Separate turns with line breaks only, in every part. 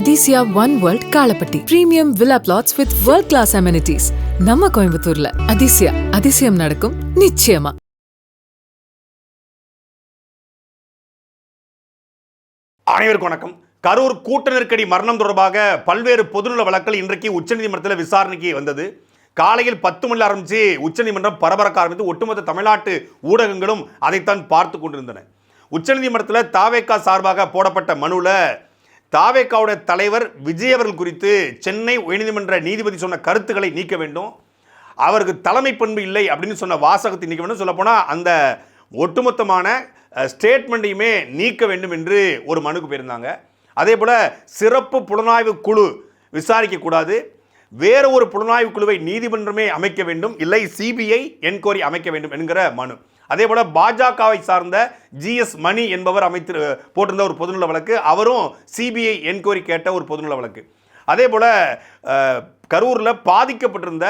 Athisaya one world Kalapatti premium villa flats with world class amenities நம்ம கோயம்புத்தூர்ல. அதிசயா அதிசயம் நடக்கும் நிச்சயமா.
அனைவருக்கும் வணக்கம். கரூர் கூட்ட நெருக்கடி மரணம் தொடர்பாக பல்வேறு பொதுநல வழக்குகள் இன்றைக்கு உச்சநீதிமன்றத்தில் விசாரணைக்கு வந்தது. காலையில் பத்து மணி ஆரம்பிச்சு உச்சநீதிமன்றம் பரபரக்க ஆரம்பித்து ஒட்டுமொத்த தமிழ்நாட்டு ஊடகங்களும் அதைத்தான் பார்த்து கொண்டிருந்தன. உச்சநீதிமன்றத்தில் தாவேக்கா சார்பாக போடப்பட்ட மனுவில் தாவேக்காவுடைய தலைவர் விஜய் அவர்கள் குறித்து சென்னை உயர்நீதிமன்ற நீதிபதி சொன்ன கருத்துக்களை நீக்க வேண்டும். அவருக்கு தலைமை பண்பு இல்லை அப்படின்னு சொன்ன வாசகத்தை நீக்க வேண்டும். சொல்லப்போனால் அந்த ஒட்டுமொத்தமான ஸ்டேட்மெண்ட்டையுமே நீக்க வேண்டும் என்று ஒரு மனுக்கு போயிருந்தாங்க. அதே போல் சிறப்பு புலனாய்வு குழு விசாரிக்கக்கூடாது வேற ஒரு புலனாய்வு குழுவை நீதிமன்றமே அமைக்க வேண்டும். இல்லை சிபிஐ என்கொயரி அமைக்க வேண்டும் என்கிற மனு. அதே போல் பாஜகவை சார்ந்த ஜிஎஸ் மணி என்பவர் அமைத்து போட்டிருந்த ஒரு பொதுநல வழக்கு அவரும் சிபிஐ என்கொயரி கேட்ட ஒரு பொதுநல வழக்கு. அதே போல் கரூரில் பாதிக்கப்பட்டிருந்த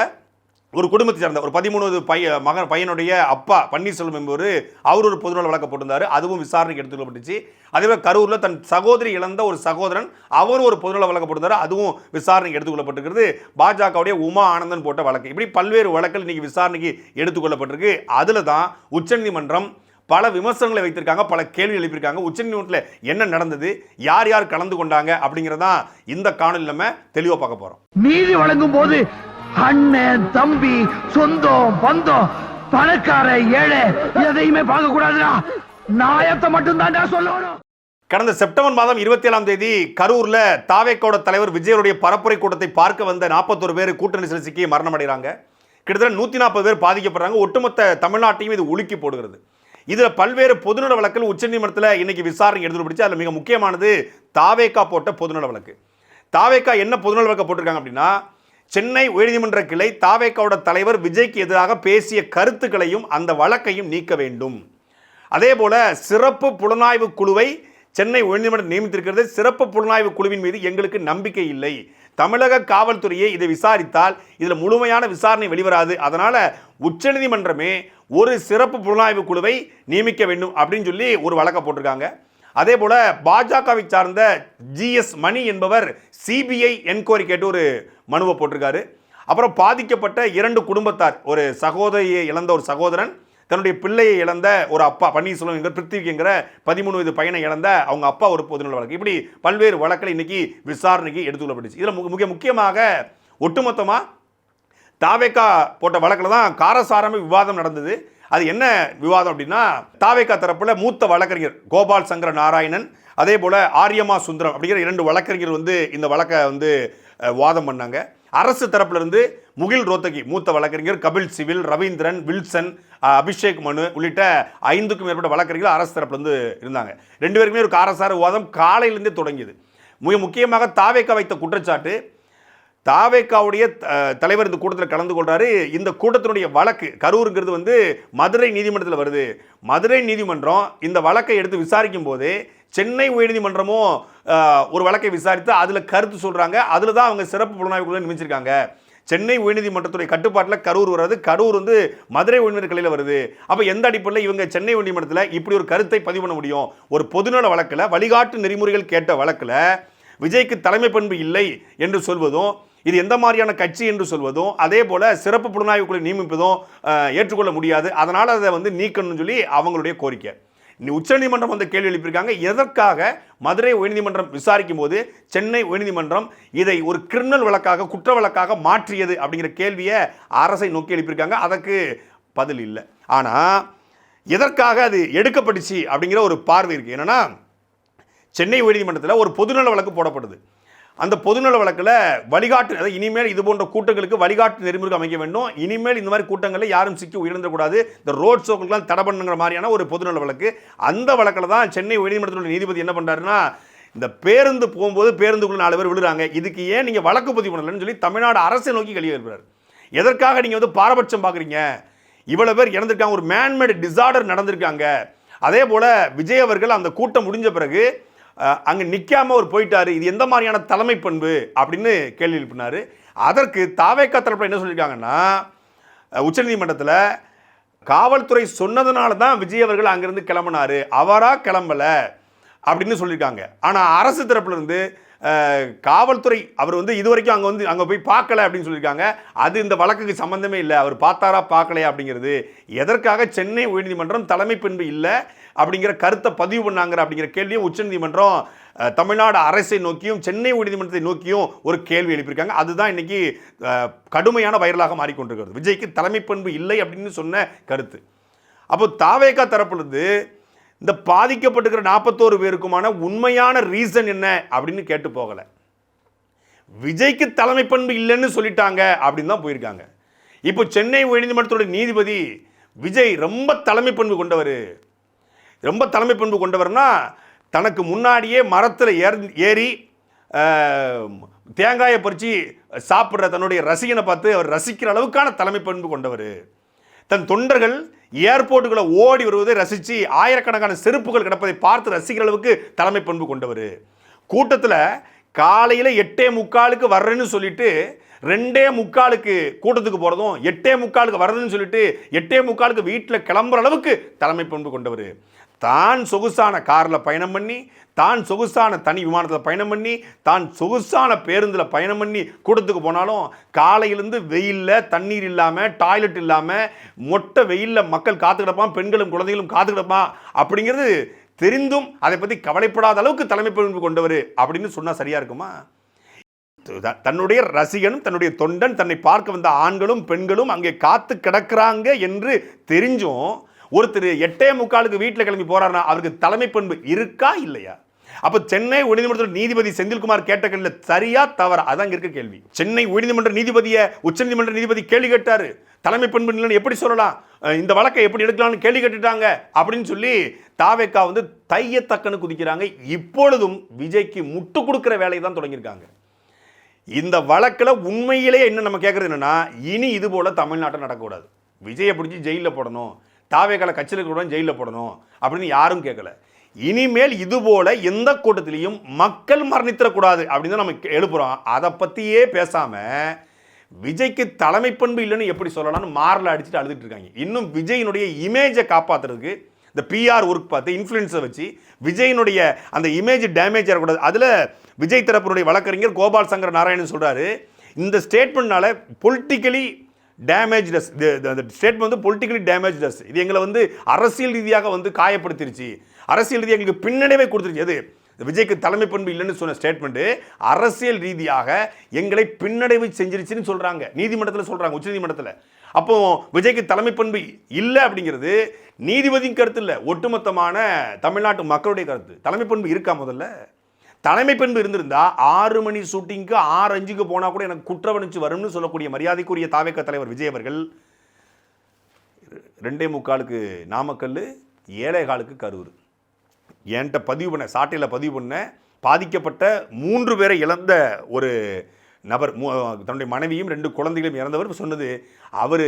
ஒரு குடும்பத்தை சேர்ந்த ஒரு பதிமூணு பைய மகன் பையனுடைய அப்பா பன்னீர்செல்வம் என்பவர் அவர் ஒரு பொதுநல வழக்கு போட்டிருந்தார் அதுவும் விசாரணைக்கு எடுத்துக்கொள்ளப்பட்டுச்சு. அதே மாதிரி கரூரில் தன் சகோதரி இழந்த ஒரு சகோதரன் அவர் ஒரு பொதுநல வழக்கு போட்டிருந்தார் அதுவும் விசாரணைக்கு எடுத்துக்கொள்ளப்பட்டிருக்கிறது. பாஜகவுடைய உமா ஆனந்தன் போட்ட வழக்கு. இப்படி பல்வேறு வழக்குகள் இன்னைக்கு விசாரணைக்கு எடுத்துக்கொள்ளப்பட்டிருக்கு. அதில் தான் உச்சநீதிமன்றம் பல விமர்சனங்களை வைத்திருக்காங்க பல கேள்வி எழுப்பியிருக்காங்க. உச்சநீதிமன்றத்தில் என்ன நடந்தது யார் யார் கலந்து கொண்டாங்க அப்படிங்கிறதான் இந்த காணொலி நம்ம தெளிவாக பார்க்க போகிறோம்
நீதி வழங்கும் போது அண்ணன் தம்பி சொந்தம் பந்தம் பணக்கார ஏழை எதையுமே பார்க்க கூடாதுடா நாயத்தை மட்டும் தான்டா சொல்லணும்.
கடந்த செப்டம்பர் மாதம் இருபத்தி ஏழாம் தேதி கரூர்ல தாவேக்கோட தலைவர் விஜயருடைய பரப்புரை கூட்டத்தை பார்க்க வந்த நாற்பத்தொரு பேர் கூட்ட நெரிசல் சிக்கி மரணம் அடைகிறாங்க கிட்டத்தட்ட நூற்றி நாற்பது பேர் பாதிக்கப்படுறாங்க. ஒட்டுமொத்த தமிழ்நாட்டையும் இது உலுக்கி போடுகிறது. இதில் பல்வேறு பொதுநல வழக்கில் உச்சநீதிமன்றத்தில் இன்னைக்கு விசாரணை எடுத்து பிடிச்சு அதில் மிக முக்கியமானது தாவேக்கா போட்ட பொதுநல வழக்கு. தாவேக்கா என்ன பொதுநல வழக்கு போட்டிருக்காங்க அப்படின்னா சென்னை உயர்நீதிமன்ற கிளை தாவேக்காவோட தலைவர் விஜய்க்கு எதிராக பேசிய கருத்துக்களையும் அந்த வழக்கையும் நீக்க வேண்டும். அதே போல சிறப்பு புலனாய்வு குழுவை சென்னை உயர்நீதிமன்றம் நியமித்திருக்கிறது. சிறப்பு புலனாய்வு குழுவின் மீது எங்களுக்கு நம்பிக்கை இல்லை. தமிழக காவல்துறையை இதை விசாரித்தால் இதில் முழுமையான விசாரணை வெளிவராது. அதனால் உச்சநீதிமன்றமே ஒரு சிறப்பு புலனாய்வு குழுவை நியமிக்க வேண்டும் அப்படின்னு சொல்லி ஒரு வழக்கை போட்டிருக்காங்க. அதே போல் பாஜகவை சார்ந்த ஜிஎஸ் மணி என்பவர் சிபிஐ என்கொயரி கேட்டு ஒரு மனுவை போட்டிருக்காரு. அப்புறம் பாதிக்கப்பட்ட இரண்டு குடும்பத்தார். ஒரு சகோதரியை இழந்த ஒரு சகோதரன் தன்னுடைய பிள்ளையை இழந்த ஒரு அப்பா பன்னீர்செல்வம் என்கிற பிருத்திவிக்குங்கிற பதிமூணு வயது பையனை இழந்த அவங்க அப்பா ஒரு பொதுநல வழக்கு. இப்படி பல்வேறு வழக்கில் இன்னைக்கு விசாரணைக்கு எடுத்துக்கொள்ளப்பட்டுச்சு இதில் மிக முக்கியமாக ஒட்டுமொத்தமாக தாவேக்கா போட்ட வழக்கில் தான் காரசாரமே விவாதம் நடந்தது. அது என்ன விவாதம் அப்படின்னா தாவேக்கா தரப்பில் மூத்த வழக்கறிஞர் கோபால் சங்கர நாராயணன் அதே போல் ஆரியமா சுந்தரம் அப்படிங்கிற இரண்டு வழக்கறிஞர் வந்து இந்த வழக்கை வந்து வாதம் பண்ணாங்க. அரசு தரப்பிலிருந்து முகில் ரோத்தகி மூத்த வழக்கறிஞர் கபில் சிவில் ரவீந்திரன் வில்சன் அபிஷேக் மனு உள்ளிட்ட ஐந்துக்கும் மேற்பட்ட வழக்கறிஞர்கள் அரசு தரப்பிலிருந்து இருந்தாங்க. ரெண்டு பேருக்குமே ஒரு காரசார வாதம் காலையிலேருந்தே தொடங்கியது. மிக முக்கியமாக தாவேக்கா வைத்த குற்றச்சாட்டு தாவேக்காவுடைய தலைவர் இந்த கூட்டத்தில் கலந்து கொள்கிறாரு இந்த கூட்டத்தினுடைய வழக்கு கரூருங்கிறது வந்து மதுரை நீதிமன்றத்தில் வருது. மதுரை நீதிமன்றம் இந்த வழக்கை எடுத்து விசாரிக்கும் போதே சென்னை உயர்நீதிமன்றமும் ஒரு வழக்கை விசாரித்து அதில் கருத்து சொல்கிறாங்க அதில் தான் அவங்க சிறப்பு புலனாய்வு குழு நியமிச்சிருக்காங்க. சென்னை உயர்நீதிமன்றத்துடைய கட்டுப்பாட்டில் கரூர் வர்றது. கரூர் வந்து மதுரை உயர்நீதிமன்ற கிளையில் வருது. அப்போ எந்த அடிப்படையில் இவங்க சென்னை உயர்நீதிமன்றத்தில் இப்படி ஒரு கருத்தை பதிவு பண்ண முடியும்? ஒரு பொதுநல வழக்கில் வழிகாட்டு நெறிமுறைகள் கேட்ட வழக்கில் விஜய்க்கு தலைமை பண்பு இல்லை என்று சொல்வதும் இது எந்த மாதிரியான கட்சி என்று சொல்வதும் அதே போல் சிறப்பு புலனாய்வு குழு நியமிப்பதும் ஏற்றுக்கொள்ள முடியாது. அதனால் அதை வந்து நீக்கணும்னு சொல்லி அவங்களுடைய கோரிக்கை. உச்சநீதிமன்றம் வந்து கேள்வி எழுப்பியிருக்காங்க. எதற்காக? மதுரை உயர்நீதிமன்றம் விசாரிக்கும் போது சென்னை உயர்நீதிமன்றம் இதை ஒரு கிரிமினல் வழக்காக குற்ற வழக்காக மாற்றியது அப்படிங்கிற கேள்வியை அரசை நோக்கி எழுப்பியிருக்காங்க. அதற்கு பதில் இல்லை. ஆனால் எதற்காக அது எடுக்கப்பட்டுச்சு அப்படிங்கிற ஒரு பார்வை இருக்குது என்னென்னா சென்னை உயர்நீதிமன்றத்தில் ஒரு பொதுநல வழக்கு போடப்படுது. அந்த பொதுநல வழக்கில் வழிகாட்டு அதாவது இனிமேல் இது போன்ற கூட்டங்களுக்கு வழிகாட்டு நெறிமுறை அமைக்க வேண்டும். இனிமேல் இந்த மாதிரி கூட்டங்களில் யாரும் சிக்கி உயிரிழந்துடக்கூடாது. இந்த ரோட் ஷோக்கெல்லாம் தடை பண்ணுங்கிற மாதிரியான ஒரு பொதுநல வழக்கு. அந்த வழக்கில் தான் சென்னை உயர்நீதிமன்றத்தினுடைய நீதிபதி என்ன பண்ணுறாருன்னா இந்த பேருந்து போகும்போது பேருந்துக்குள்ள நாலு பேர் விழுறாங்க. இதுக்கு ஏன் நீங்கள் வழக்கு பதிவு பண்ணலன்னு சொல்லி தமிழ்நாடு அரசை நோக்கி கழிவு எழுப்புறாரு எதற்காக நீங்கள் வந்து பாரபட்சம் பார்க்குறீங்க? இவ்வளோ பேர் இறந்துருக்காங்க. ஒரு மேன்மேடு டிசார்டர் நடந்திருக்காங்க. அதே போல் விஜய் அவர்கள் அந்த கூட்டம் முடிஞ்ச பிறகு அங்கே நிற்காமல் அவர் போயிட்டார். இது எந்த மாதிரியான தலைமை பண்பு? அப்படின்னு கேள்வி எழுப்பினார். அதற்கு தாவேக்கா தரப்பில் என்ன சொல்லியிருக்காங்கன்னா உச்சநீதிமன்றத்தில் காவல்துறை சொன்னதுனால தான் விஜய் அவர்கள் அங்கேருந்து கிளம்பினார். அவராக கிளம்பல அப்படின்னு சொல்லியிருக்காங்க ஆனால் அரசு தரப்புலேருந்து காவல்துறை அவர் வந்து இது வரைக்கும் அங்கே வந்து அங்கே போய் பார்க்கல அப்படின்னு சொல்லியிருக்காங்க அது இந்த வழக்குக்கு சம்மந்தமே இல்லை. அவர் பார்த்தாரா பார்க்கலையா அப்படிங்கிறது. எதற்காக சென்னை உயர்நீதிமன்றம் தலைமை பண்பு இல்லை? அப்படிங்கிற கருத்தை பதிவு பண்ணாங்கிற அப்படிங்கிற கேள்வியும் உச்சநீதிமன்றம் தமிழ்நாடு அரசை நோக்கியும் சென்னை உயர்நீதிமன்றத்தை நோக்கியும் ஒரு கேள்வி எழுப்பியிருக்காங்க. அதுதான் இன்னைக்கு கடுமையான வைரலாக மாறிக்கொண்டிருக்கிறது. விஜய்க்கு தலைமை பண்பு இல்லை அப்படின்னு சொன்ன கருத்து. அப்போ தாவேகா தரப்புலேருந்து இந்த பாதிக்கப்பட்டுக்கிற நாற்பத்தோரு பேருக்குமான உண்மையான ரீசன் என்ன அப்படின்னு கேட்டு போகலை. விஜய்க்கு தலைமை பண்பு இல்லைன்னு சொல்லிட்டாங்க அப்படின்னு தான் போயிருக்காங்க. இப்போ சென்னை உயர்நீதிமன்றத்தோட நீதிபதி விஜய் ரொம்ப தலைமை பண்பு கொண்டவர். ரொம்ப தலைமை பண்பு கொண்டவர்னா தனக்கு முன்னாடியே மரத்தில் ஏர் ஏறி தேங்காயை பறித்து சாப்பிட்ற தன்னுடைய ரசிகனை பார்த்து அவர் ரசிக்கிற அளவுக்கான தலைமை பண்பு கொண்டவர். தன் தொண்டர்கள் ஏர்போர்ட்டுகளை ஓடி வருவதை ரசித்து ஆயிரக்கணக்கான செருப்புகள் கிடப்பதை பார்த்து ரசிக்கிற அளவுக்கு தலைமை பண்பு கொண்டவர். கூட்டத்தில் காலையில் எட்டே முக்காலுக்கு வர்றேன்னு சொல்லிட்டு ரெண்டே முக்காலுக்கு கூட்டத்துக்கு போகிறதும் எட்டே முக்காலுக்கு வர்றதுன்னு சொல்லிட்டு எட்டே முக்காலுக்கு வீட்டில் கிளம்புற அளவுக்கு தலைமை பண்பு கொண்டவர். தான் சொகுசான காரில் பயணம் பண்ணி தான் சொகுசான தனி விமானத்தில் பயணம் பண்ணி தான் சொகுசான பேருந்தில் பயணம் பண்ணி கூட்டத்துக்கு போனாலும் காலையிலேருந்து வெயிலில் தண்ணீர் இல்லாமல் டாய்லெட் இல்லாமல் மொட்டை வெயிலில் மக்கள் காத்து கிடப்பான் பெண்களும் குழந்தைகளும் காத்து கிடப்பான் அப்படிங்கிறது தெரிந்தும் அதை பற்றி கவலைப்படாத அளவுக்கு தலைமை பண்பு கொண்டவர் அப்படின்னு சொன்னால் சரியாக இருக்குமா? தன்னுடைய ரசிகனும் தன்னுடைய தொண்டன் தன்னை பார்க்க வந்த ஆண்களும் பெண்களும் அங்கே காத்து கிடக்கிறாங்க என்று தெரிஞ்சும் ஒருத்தர் எட்டே முக்காலுக்கு வீட்டில் கிளம்பி போறாருன்னா அவருக்கு தலைமை பண்பு இருக்கா இல்லையா? அப்ப சென்னை உயர்நீதிமன்றத்தில் நீதிபதி செந்தில்குமார் கேட்ட கேள்வி சரியா தவறா? அதான் இருக்க கேள்வி. சென்னை உயர்நீதிமன்ற நீதிபதியை உச்சநீதிமன்ற நீதிபதி கேள்வி கேட்டாரு. தலைமை பண்பு இல்லைன்னு எப்படி சொல்லலாம்? இந்த வழக்கை எப்படி எடுக்கலாம்னு கேள்வி கேட்டுட்டாங்க அப்படின்னு சொல்லி தாவேக்கா வந்து தையத்தக்கன்னு குதிக்கிறாங்க. இப்பொழுதும் விஜய்க்கு முட்டு கொடுக்குற வேலையை தான் தொடங்கியிருக்காங்க. இந்த வழக்கில் உண்மையிலேயே என்ன நம்ம கேட்குறது என்னென்னா இனி இது போல் தமிழ்நாட்டில் நடக்கக்கூடாது. விஜயை பிடிச்சி ஜெயிலில் போடணும். தாவேக்கால கட்சியில் கூட ஜெயிலில் போடணும் அப்படின்னு யாரும் கேட்கல இனிமேல் இதுபோல் எந்த கூட்டத்திலையும் மக்கள் மரணித்திடக்கூடாது அப்படின்னு தான் நம்ம எழுப்புகிறோம் அதை பற்றியே பேசாமல் விஜய்க்கு தலைமை பண்பு இல்லைன்னு எப்படி சொல்லலாம்னு மாரில் அடிச்சுட்டு அழுதுட்டு இருக்காங்க. இன்னும் விஜயினுடைய இமேஜை காப்பாற்றுறதுக்கு இந்த பிஆர் ஒர்க் பார்த்து இன்ஃப்ளூயன்ஸை வச்சு விஜயினுடைய அந்த இமேஜ் டேமேஜ் ஆகக்கூடாது அதில் விஜய் தரப்பினுடைய வழக்கறிஞர் கோபால் சங்கர் நாராயணன் சொல்கிறாரு இந்த ஸ்டேட்மெண்ட்னால பொலிட்டிக்கலி டேமேஜ்டஸ் அந்த ஸ்டேட்மெண்ட் வந்து பொலிட்டிக்கலி டேமேஜ்டஸ் இது எங்களை வந்து அரசியல் ரீதியாக வந்து காயப்படுத்திருச்சு. அரசியல் ரீதியாக எங்களுக்கு பின்னடைவை கொடுத்துருச்சு. அது விஜய்க்கு தலைமை பண்பு இல்லைன்னு சொன்ன ஸ்டேட்மெண்ட் அரசியல் ரீதியாக எங்களை பின்னடைவு செஞ்சிருச்சுன்னு சொல்கிறாங்க நீதிமன்றத்தில் சொல்கிறாங்க உச்சநீதிமன்றத்தில். அப்போ விஜய்க்கு தலைமை பண்பு இல்லை அப்படிங்கிறது நீதிபதியின் கருத்து இல்லை. ஒட்டுமொத்தமான தமிழ்நாட்டு மக்களுடைய கருத்து. தலைமை பண்பு இருக்கா முதல்ல? தலைமை பண்பு இருந்திருந்தா ஆறு மணி ஷூட்டிங்க்கு ஆறு அஞ்சுக்கு போனால் கூட எனக்கு குற்றவணிச்சு வரும்னு சொல்லக்கூடிய மரியாதைக்குரிய தாவேக்க தலைவர் விஜய் அவர்கள் ரெண்டே முக்காலுக்கு நாமக்கல் ஏழை காலுக்கு கரூர். என்கிட்ட பதிவு பண்ண சாட்டையில் பதிவு பண்ண பாதிக்கப்பட்ட மூன்று பேரை இழந்த ஒரு நபர் மூ- தன்னுடைய மனைவியும் ரெண்டு குழந்தைகளும் இறந்தவர். சொன்னது அவர்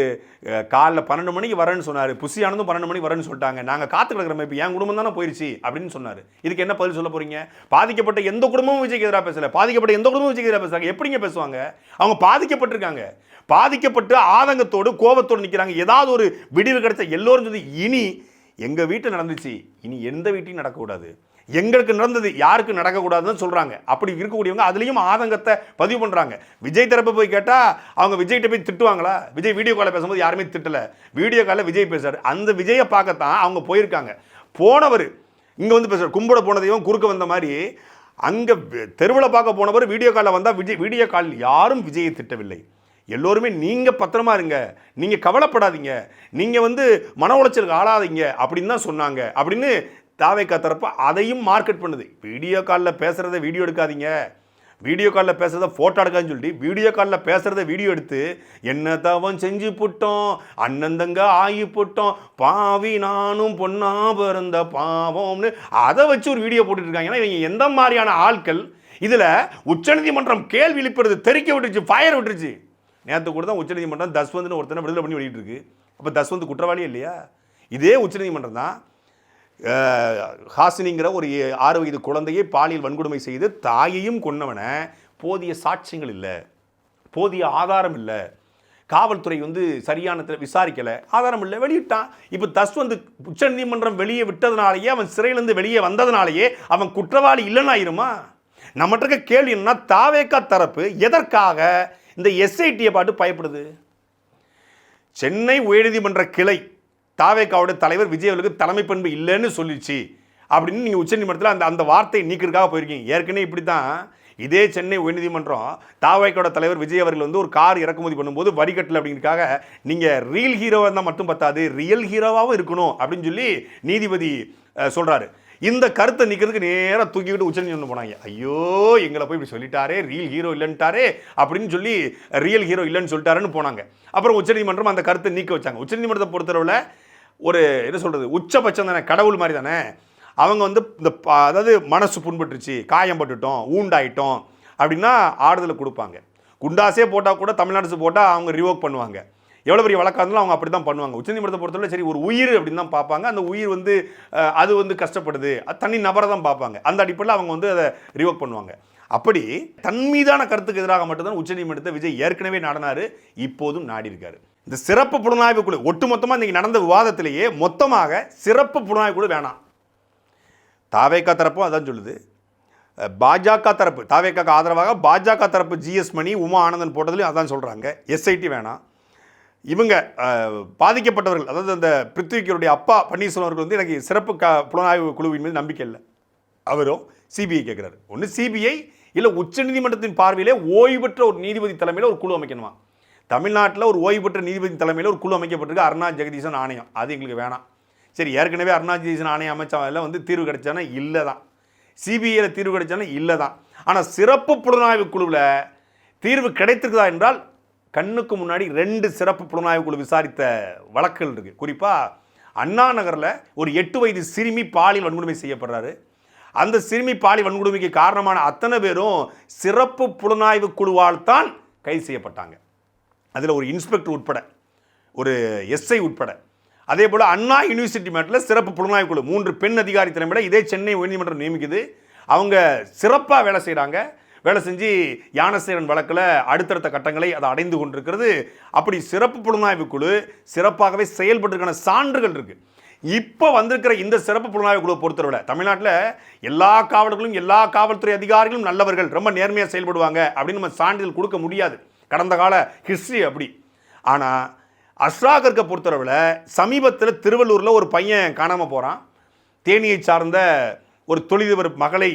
காலைல பன்னெண்டு மணிக்கு வரேன்னு சொன்னார். புசியானதும் பன்னெண்டு மணிக்கு வரேன்னு சொல்லிட்டாங்க. நாங்கள் காத்து கிடக்கிறோம் இப்போ என் குடும்பம் தானே போயிடுச்சு அப்படின்னு சொன்னார். இதுக்கு என்ன பதில் சொல்ல போறீங்க? பாதிக்கப்பட்ட எந்த குடும்பமும் விஜய்க்கு எதிராக பேசல. பாதிக்கப்பட்ட எந்த குடும்பமும் விஜய்க்கு எதிராக பேசுறாங்க. எப்படிங்க பேசுவாங்க? அவங்க பாதிக்கப்பட்டிருக்காங்க. பாதிக்கப்பட்டு ஆதங்கத்தோடு கோபத்தோடு நிற்கிறாங்க ஏதாவது ஒரு விடிவு கிடைச்ச எல்லோரும் சொல்லி இனி எங்கள் வீட்டில் நடந்துச்சு. இனி எந்த வீட்டையும் நடக்கக்கூடாது. எங்களுக்கு நடந்தது யாருக்கு நடக்கக்கூடாதுன்னு சொல்கிறாங்க அப்படி இருக்கக்கூடியவங்க அதுலேயும் ஆதங்கத்தை பதிவு பண்ணுறாங்க விஜய் தரப்பு போய் கேட்டால் அவங்க விஜய்கிட்ட போய் திட்டுவாங்களா? விஜய் வீடியோ காலில் பேசும்போது யாருமே திட்டலை. வீடியோ காலில் விஜய் பேசுகிறார் அந்த விஜயை பார்க்கத்தான் அவங்க போயிருக்காங்க. போனவர் இங்கே வந்து பேசுகிறார் கும்பிட போனதையும் குறுக்க வந்த மாதிரி அங்கே தெருவில் பார்க்க போனவர் வீடியோ காலில் வந்தால் விஜய் வீடியோ காலில் யாரும் விஜயை திட்டவில்லை. எல்லோருமே நீங்கள் பத்திரமா இருங்க நீங்கள் கவலைப்படாதீங்க நீங்கள் வந்து மன உளைச்சலுக்கு ஆளாதீங்க அப்படின்னு தான் சொன்னாங்க. அப்படின்னு தாவை தரப்பு அதையும் மார்க்கெட் பண்ணுது. வீடியோ காலில் பேசுகிறத வீடியோ எடுக்காதீங்க. வீடியோ காலில் பேசுகிறத ஃபோட்டோ எடுக்கான்னு சொல்லிட்டு வீடியோ காலில் பேசுகிறத வீடியோ எடுத்து என்ன தவம் செஞ்சு புட்டோம் அண்ணந்தங்க ஆகி புட்டோம் பாவி நானும் பொண்ணா பிறந்த பாவம்னு அதை வச்சு ஒரு வீடியோ போட்டுட்டு இருக்காங்க ஏன்னா இவங்க எந்த மாதிரியான ஆட்கள்? இதில் உச்சநீதிமன்றம் கேள்வி எழுப்புறது தெறிக்க விட்டுருச்சு ஃபயர் விட்டுருச்சு. நேற்று கூட தான் உச்சநீதிமன்றம் தஸ்வந்த்னு ஒருத்தனை விடுதலை பண்ணி வெளியிட்டு இருக்கு அப்போ தஸ்வந்த் குற்றவாளி இல்லையா? இதே உச்சநீதிமன்றம் தான் ஹாசினிங்கிற ஒரு ஆறு வயது குழந்தையை பாலியல் வன்கொடுமை செய்து தாயையும் கொன்னவனை. போதிய சாட்சியங்கள் இல்லை. போதிய ஆதாரம் இல்லை. காவல்துறை வந்து சரியான விசாரிக்கலை. ஆதாரம் இல்லை. வெளியிட்டான். இப்போ தஸ்வந்த் உச்சநீதிமன்றம் வெளியே விட்டதுனாலேயே அவன் சிறையிலேருந்து வெளியே வந்ததுனாலேயே அவன் குற்றவாளி இல்லைன்னு ஆயிருமா நம்மகிட்ட இருக்க கேள்வி என்னன்னா தாவேக்கா தரப்பு எதற்காக இந்த எஸ்ஐடியை பாட்டு பயப்படுது? சென்னை உயர்நீதிமன்ற கிளை தாவேக்காவோட தலைவர் விஜயவர்களுக்கு தலைமை பண்பு இல்லைன்னு சொல்லிச்சு. அப்படின்னு நீங்கள் உச்சநீதிமன்றத்தில் அந்த அந்த வார்த்தையை நீக்கிறதுக்காக போயிருக்கீங்க. ஏற்கனவே இப்படி தான் இதே சென்னை உயர்நீதிமன்றம் தாவாய்க்கோட தலைவர் விஜய் அவர்கள் வந்து ஒரு கார் இறக்குமதி பண்ணும்போது வரிகட்டல் அப்படிங்கிறதுக்காக நீங்கள் ரியல் ஹீரோவாக இருந்தால் மட்டும் பத்தாது ரியல் ஹீரோவாகவும் இருக்கணும் அப்படின்னு சொல்லி நீதிபதி சொல்கிறாரு இந்த கருத்தை நிற்கிறதுக்கு நேராக தூக்கிக்கிட்டு உச்சநீதிமன்றம் போனாங்க. ஐயோ எங்களை போய் இப்படி சொல்லிட்டாரே ரியல் ஹீரோ இல்லைன்ட்டாரே அப்படின்னு சொல்லி ரியல் ஹீரோ இல்லைன்னு சொல்லிட்டாருன்னு போனாங்க. அப்புறம் உச்சநீதிமன்றம் அந்த கருத்தை நீக்க வச்சாங்க. உச்சநீதிமன்றத்தை பொறுத்தளவில் ஒரு என்ன சொல்கிறது உச்சபட்சம் தானே கடவுள் மாதிரி தானே. அவங்க வந்து இந்த அதாவது மனசு புண்பட்டுருச்சு காயம் பட்டுட்டோம் ஊண்டாயிட்டோம் அப்படின்னா ஆறுதலை கொடுப்பாங்க. குண்டாசே போட்டால் கூட தமிழ்நாடு போட்டால் அவங்க ரிவோக் பண்ணுவாங்க. எவ்வளோ பெரிய வழக்காக இருந்தாலும் அவங்க அப்படி தான் பண்ணுவாங்க உச்சநீதிமன்றத்தை பொறுத்தவரை சரி ஒரு உயிர் அப்படின்னு தான் பார்ப்பாங்க. அந்த உயிர் வந்து அது வந்து கஷ்டப்படுது. அது தனி நபரை தான் பார்ப்பாங்க. அந்த அடிப்படையில் அவங்க வந்து அதை ரிவோக் பண்ணுவாங்க. அப்படி தன் மீதான கருத்துக்கு எதிராக மட்டும்தான் உச்சநீதிமன்றத்தை விஜய் ஏற்கனவே நாடினாரு. இப்போதும் நாடி இருக்காரு இந்த சிறப்பு புலனாய்வு குழு ஒட்டுமொத்தமாக இன்றைக்கி நடந்த விவாதத்திலேயே மொத்தமாக சிறப்பு புலனாய்வு குழு வேணாம். தாவேக்கா தரப்பும் அதான் சொல்லுது. பாஜக தரப்பு தாவேக்காக்கு ஆதரவாக பாஜக தரப்பு ஜிஎஸ் மணி உமா ஆனந்தன் போட்டதுலையும் அதான் சொல்கிறாங்க எஸ்ஐடி வேணாம். இவங்க பாதிக்கப்பட்டவர்கள் அதாவது அந்த பிருத்விக்கருடைய அப்பா பன்னீர்செல்வம் அவர்கள் வந்து எனக்கு சிறப்பு க புலனாய்வு குழுவின் மீது நம்பிக்கை இல்லை. அவரும் சிபிஐ கேட்குறாரு ஒன்று சிபிஐ இல்லை உச்சநீதிமன்றத்தின் பார்வையிலே ஓய்வு பெற்ற ஒரு நீதிபதி தலைமையில் ஒரு குழு அமைக்கணுமா? தமிழ்நாட்டில் ஒரு ஓய்வு பெற்ற நீதிபதி தலைமையில் ஒரு குழு அமைக்கப்பட்டிருக்கு. அருணா ஜெகதீசன் ஆணையம். அது எங்களுக்கு வேணாம். சரி ஏற்கனவே அருணா ஜெகதீசன் ஆணையம் அமைச்சதில் வந்து தீர்வு கிடைச்சானா இல்லை தான். சிபிஐயில் தீர்வு கிடைச்சானா இல்லை தான். ஆனால் சிறப்பு புலனாய்வு குழுவில் தீர்வு கிடைத்திருக்குதா என்றால் கண்ணுக்கு முன்னாடி ரெண்டு சிறப்பு புலனாய்வு குழு விசாரித்த வழக்குகள் இருக்குது குறிப்பாக அண்ணா நகரில் ஒரு எட்டு வயது சிறுமி பாலியல் வன்கொடுமை செய்யப்படுறாரு. அந்த சிறுமி பாலியல் வன்கொடுமைக்கு காரணமான அத்தனை பேரும் சிறப்பு புலனாய்வு குழுவால் தான் கைது செய்யப்பட்டாங்க. அதில் ஒரு இன்ஸ்பெக்டர் உட்பட ஒரு எஸ்ஐ உட்பட. அதே போல் அண்ணா யூனிவர்சிட்டி மேட்டில் சிறப்பு புலனாய்வு குழு. மூன்று பெண் அதிகாரி தலைமையில் இதே சென்னை உயர்நீதிமன்றம் நியமிக்குது. அவங்க சிறப்பாக வேலை செய்கிறாங்க வேலை செஞ்சு யானசேரன் வழக்கில் அடுத்தடுத்த கட்டங்களை அதை அடைந்து கொண்டிருக்கிறது. அப்படி சிறப்பு புலனாய்வு குழு சிறப்பாகவே செயல்பட்டிருக்கான சான்றுகள் இருக்குது இப்போ வந்திருக்கிற இந்த சிறப்பு புலனாய்வு குழுவை பொறுத்தவரை தமிழ்நாட்டில் எல்லா காவலர்களும் எல்லா காவல்துறை அதிகாரிகளும் நல்லவர்கள். ரொம்ப நேர்மையாக செயல்படுவாங்க அப்படின்னு நம்ம சான்றிதழ் கொடுக்க முடியாது. கடந்த கால ஹிஸ்ட்ரி அப்படி. ஆனால் அஸ்ராகர்க்கை பொறுத்தளவில் சமீபத்தில் திருவள்ளூரில் ஒரு பையன் காணாமல் போகிறான் தேனியை சார்ந்த ஒரு தொழிலதிபர் மகளை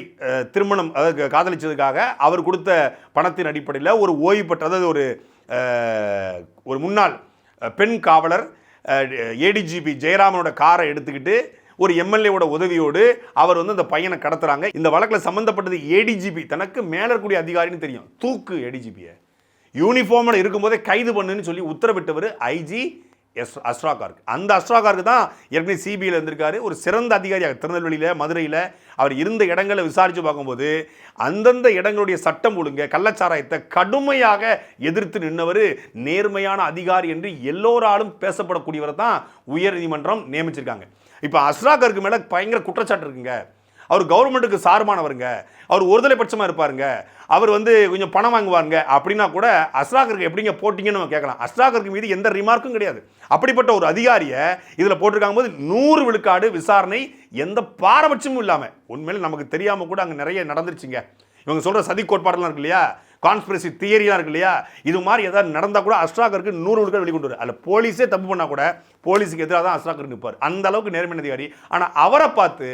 திருமணம் அதாவது காதலிச்சதுக்காக அவர் கொடுத்த பணத்தின் அடிப்படையில் ஒரு ஓய்வு பெற்ற அதாவது ஒரு ஒரு முன்னாள் பெண் காவலர் ஏடிஜிபி ஜெயராமனோட காரை எடுத்துக்கிட்டு ஒரு எம்எல்ஏவோட உதவியோடு அவர் வந்து அந்த பையனை கடத்துறாங்க. இந்த வழக்கில் சம்மந்தப்பட்டது ஏடிஜிபி தனக்கு மேலக்கூடிய அதிகாரின்னு தெரியும். தூக்கு ஏடிஜிபியை யூனிஃபார்மில் இருக்கும்போதே கைது பண்ணுன்னு சொல்லி உத்தரவிட்டவர் ஐஜி எஸ் அஸ்ராகார்க் அந்த அஸ்ராகார்க்கு தான் ஏற்கனவே சிபிஐயில் இருந்திருக்காரு. ஒரு சிறந்த அதிகாரியாக திருநெல்வேலியில் மதுரையில் அவர் இருந்த இடங்களை விசாரித்து பார்க்கும்போது அந்தந்த இடங்களுடைய சட்டம் ஒழுங்க கள்ளச்சாராயத்தை கடுமையாக எதிர்த்து நின்றவர் நேர்மையான அதிகாரி என்று எல்லோராலும் பேசப்படக்கூடியவர் தான் உயர்நீதிமன்றம் நியமிச்சிருக்காங்க. இப்போ அஸ்ராகருக்கு மேலே பயங்கர குற்றச்சாட்டு இருக்குங்க. அவர் கவர்மெண்ட்டுக்கு சார்பானவருங்க. அவர் ஒருதலை பட்சமாக இருப்பாருங்க. அவர் வந்து கொஞ்சம் பணம் வாங்குவாருங்க. அப்படின்னா கூட அஸ்ராகருக்கு எப்படிங்க போட்டிங்கன்னு நம்ம கேட்கலாம். அஸ்ராகருக்கு மீது எந்த ரிமார்க்கும் கிடையாது. அப்படிப்பட்ட ஒரு அதிகாரியை இதில் போட்டிருக்காங்க போது நூறு விழுக்காடு விசாரணை எந்த பாரபட்சமும் இல்லாமல் உண்மையில் நமக்கு தெரியாமல் கூட அங்கே நிறைய நடந்துருச்சுங்க. இவங்க சொல்கிற சதி கோட்பாடெல்லாம் இருக்கு இல்லையா? கான்ஸ்பிரசி தியரிலாம் இருக்கு இல்லையா? இது மாதிரி ஏதாவது நடந்தால் கூட அஸ்ராகருக்கு நூறு விழுக்காடு வெளிக்கொண்டு வரும் அதில் போலீஸே தப்பு பண்ணால் கூட போலீஸுக்கு எதிராக தான் அஸ்ராகர் நிற்பார் அந்த அளவுக்கு நேர்மையான அதிகாரி. ஆனால் அவரை பார்த்து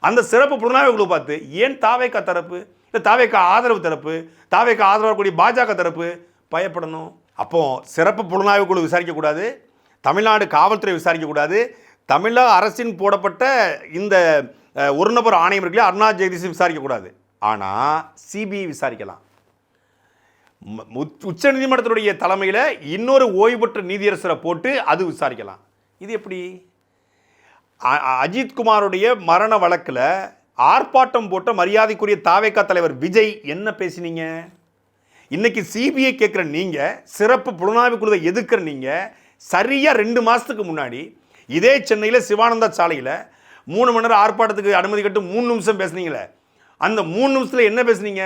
அந்த சிறப்பு புலனாய்வு குழு பார்த்து ஏன் தாவேக்கா தரப்பு? இல்லை தாவேக்கா ஆதரவு தரப்பு? தாவேக்கா ஆதரவு கூடிய பாஜக தரப்பு? பயப்படணும். அப்போது சிறப்பு புலனாய்வு குழு விசாரிக்கக்கூடாது. தமிழ்நாடு காவல்துறை விசாரிக்கக்கூடாது. தமிழக அரசின் போடப்பட்ட இந்த ஒரு நபர் ஆணையம் இருக்குல்லையா அருணா ஜெகதீஷ் விசாரிக்கக்கூடாது. ஆனால் சிபிஐ விசாரிக்கலாம். உச்ச- உச்சநீதிமன்றத்தினுடைய தலைமையில் இன்னொரு ஓய்வு பெற்ற நீதியரசரை போட்டு அது விசாரிக்கலாம். இது எப்படி? அ- மரண வழக்கில் ஆர்ப்பாட்டம் போட்ட மரியாதைக்குரிய தாவேக்கா தலைவர் விஜய் என்ன பேசினீங்க? இன்னைக்கு சிபிஐ கேட்குற நீங்கள் சிறப்பு புலனாய்வு குழுவை எதிர்க்கிற நீங்கள் சரியாக ரெண்டு மாதத்துக்கு முன்னாடி இதே சென்னையில் சிவானந்தா சாலையில் மூணு மணி நேரம் ஆர்ப்பாட்டத்துக்கு அனுமதி கட்டு மூணு நிமிஷம் பேசுனீங்களே அந்த மூணு நிமிஷத்தில் என்ன பேசுனீங்க?